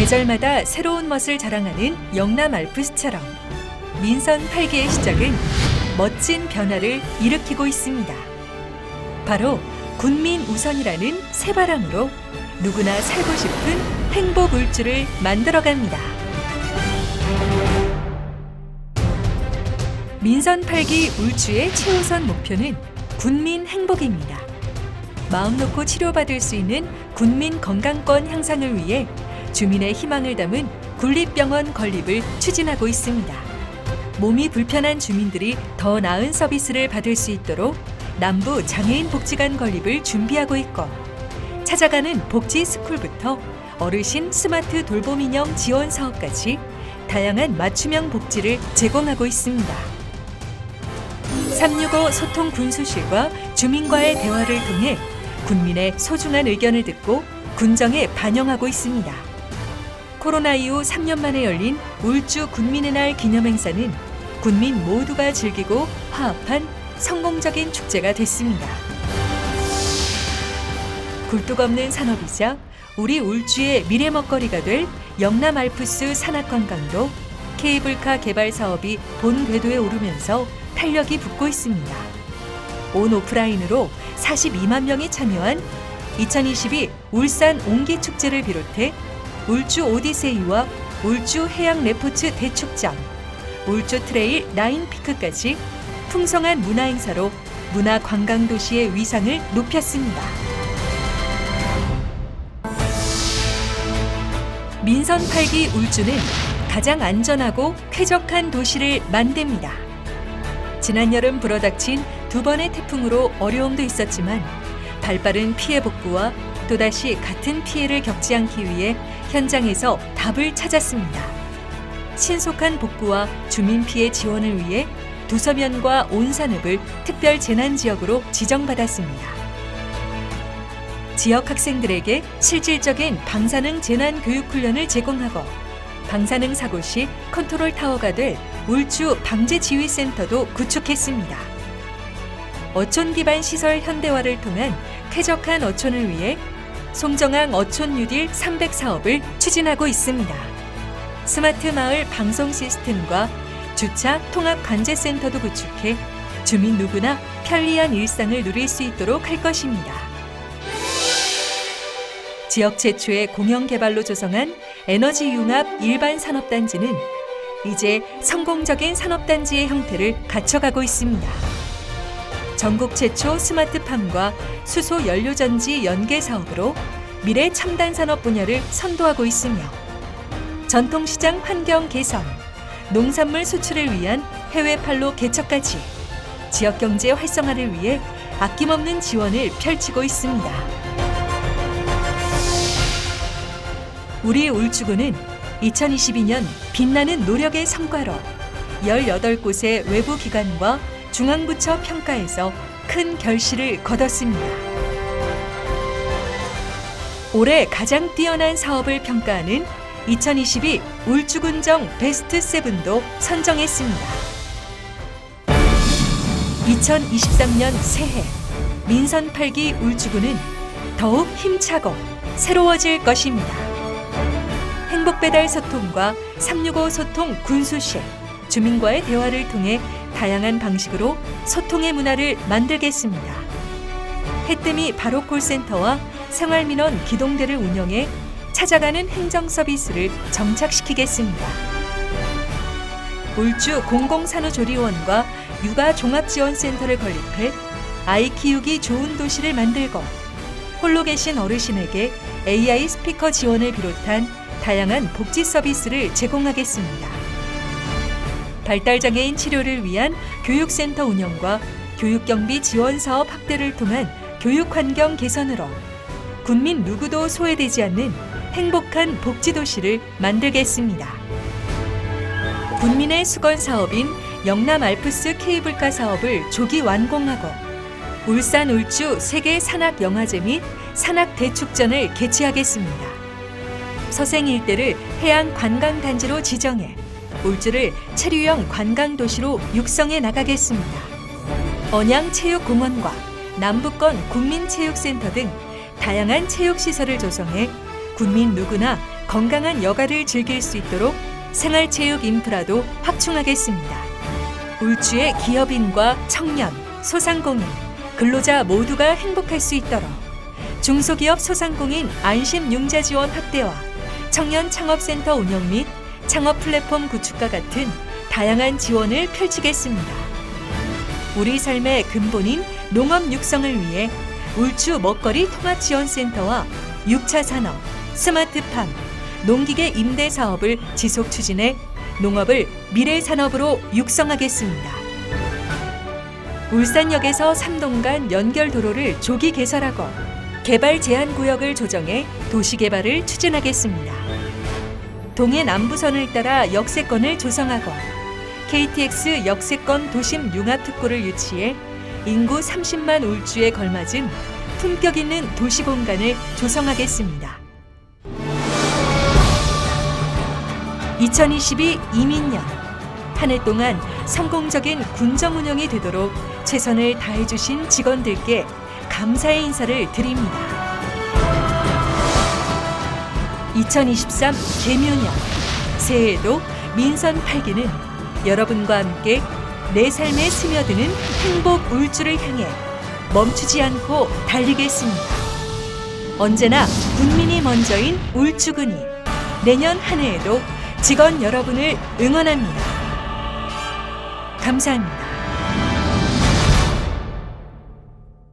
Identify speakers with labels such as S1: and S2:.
S1: 계절마다 새로운 멋을 자랑하는 영남 알프스처럼 민선 8기의 시작은 멋진 변화를 일으키고 있습니다. 바로 군민 우선이라는 새바람으로 누구나 살고 싶은 행복 울주를 만들어갑니다. 민선 8기 울주의 최우선 목표는 군민 행복입니다. 마음 놓고 치료받을 수 있는 군민 건강권 향상을 위해 주민의 희망을 담은 군립병원 건립을 추진하고 있습니다. 몸이 불편한 주민들이 더 나은 서비스를 받을 수 있도록 남부 장애인 복지관 건립을 준비하고 있고 찾아가는 복지 스쿨부터 어르신 스마트 돌봄 인형 지원 사업까지 다양한 맞춤형 복지를 제공하고 있습니다. 365 소통 군수실과 주민과의 대화를 통해 군민의 소중한 의견을 듣고 군정에 반영하고 있습니다. 코로나 이후 3년 만에 열린 울주 군민의 날 기념 행사는 군민 모두가 즐기고 화합한 성공적인 축제가 됐습니다. 굴뚝 없는 산업이자 우리 울주의 미래 먹거리가 될 영남 알프스 산악관광도 케이블카 개발 사업이 본 궤도에 오르면서 탄력이 붙고 있습니다. 온 오프라인으로 42만 명이 참여한 2022 울산 옹기 축제를 비롯해 울주 오디세이와 울주 해양 레포츠 대축전, 울주 트레일 나인 피크까지 풍성한 문화 행사로 문화 관광 도시의 위상을 높였습니다. 민선 8기 울주는 가장 안전하고 쾌적한 도시를 만듭니다. 지난 여름 불어닥친 두 번의 태풍으로 어려움도 있었지만 발빠른 피해 복구와 또다시 같은 피해를 겪지 않기 위해 현장에서 답을 찾았습니다. 신속한 복구와 주민 피해 지원을 위해 도서면과 온 산읍을 특별 재난 지역으로 지정받았습니다. 지역 학생들에게 실질적인 방사능 재난 교육 훈련을 제공하고 방사능 사고 시 컨트롤 타워가 될 울주 방재 지휘 센터도 구축했습니다. 어촌 기반 시설 현대화를 통한 쾌적한 어촌을 위해 송정항 어촌 뉴딜 300 사업을 추진하고 있습니다. 스마트 마을 방송 시스템과 주차 통합 관제센터도 구축해 주민 누구나 편리한 일상을 누릴 수 있도록 할 것입니다. 지역 최초의 공영 개발로 조성한 에너지 융합 일반 산업단지는 이제 성공적인 산업단지의 형태를 갖춰가고 있습니다. 전국 최초 스마트팜과 수소 연료전지 연계 사업으로 미래 첨단 산업 분야를 선도하고 있으며 전통시장 환경 개선, 농산물 수출을 위한 해외 판로 개척까지 지역 경제 활성화를 위해 아낌없는 지원을 펼치고 있습니다. 우리 울주군은 2022년 빛나는 노력의 성과로 18곳의 외부 기관과 중앙부처 평가에서 큰 결실을 거뒀습니다. 올해 가장 뛰어난 사업을 평가하는 2022 울주군정 베스트 세븐도 선정했습니다. 2023년 새해 민선 8기 울주군은 더욱 힘차고 새로워질 것입니다. 행복배달 소통과 365 소통 군수실, 주민과의 대화를 통해 다양한 방식으로 소통의 문화를 만들겠습니다. 해뜸이 바로 콜센터와 생활민원 기동대를 운영해 찾아가는 행정 서비스를 정착시키겠습니다. 울주 공공산후조리원과 육아종합지원센터를 건립해 아이 키우기 좋은 도시를 만들고 홀로 계신 어르신에게 AI 스피커 지원을 비롯한 다양한 복지 서비스를 제공하겠습니다. 발달장애인 치료를 위한 교육센터 운영과 교육경비 지원 사업 확대를 통한 교육 환경 개선으로 군민 누구도 소외되지 않는 행복한 복지도시를 만들겠습니다. 군민의 수건 사업인 영남 알프스 케이블카 사업을 조기 완공하고 울산 울주 세계 산악 영화제 및 산악 대축전을 개최하겠습니다. 서생 일대를 해양 관광 단지로 지정해 울주를 체류형 관광 도시로 육성해 나가겠습니다. 언양 체육공원과 남부권 국민체육센터 등 다양한 체육 시설을 조성해 군민 누구나 건강한 여가를 즐길 수 있도록 생활체육 인프라도 확충하겠습니다. 울주의 기업인과 청년, 소상공인, 근로자 모두가 행복할 수 있도록 중소기업 소상공인 안심융자 지원 확대와 청년 창업센터 운영 및 창업 플랫폼 구축과 같은 다양한 지원을 펼치겠습니다. 우리 삶의 근본인 농업 육성을 위해 울주 먹거리 통합지원센터와 6차 산업, 스마트팜, 농기계 임대 사업을 지속 추진해 농업을 미래 산업으로 육성하겠습니다. 울산역에서 삼동 간 연결 도로를 조기 개설하고 개발 제한 구역을 조정해 도시 개발을 추진하겠습니다. 동해 남부선을 따라 역세권을 조성하고 KTX 역세권 도심 융합 특구를 유치해 인구 30만 울주에 걸맞은 품격 있는 도시 공간을 조성하겠습니다. 2022 이민년 한 해 동안 성공적인 군정 운영이 되도록 최선을 다해 주신 직원들께 감사의 인사를 드립니다. 2023 개묘년 새해에도 민선 8기는 여러분과 함께 내 삶에 스며드는 행복 울주를 향해 멈추지 않고 달리겠습니다. 언제나 국민이 먼저인 울주군이 내년 한 해에도 직원 여러분을 응원합니다. 감사합니다.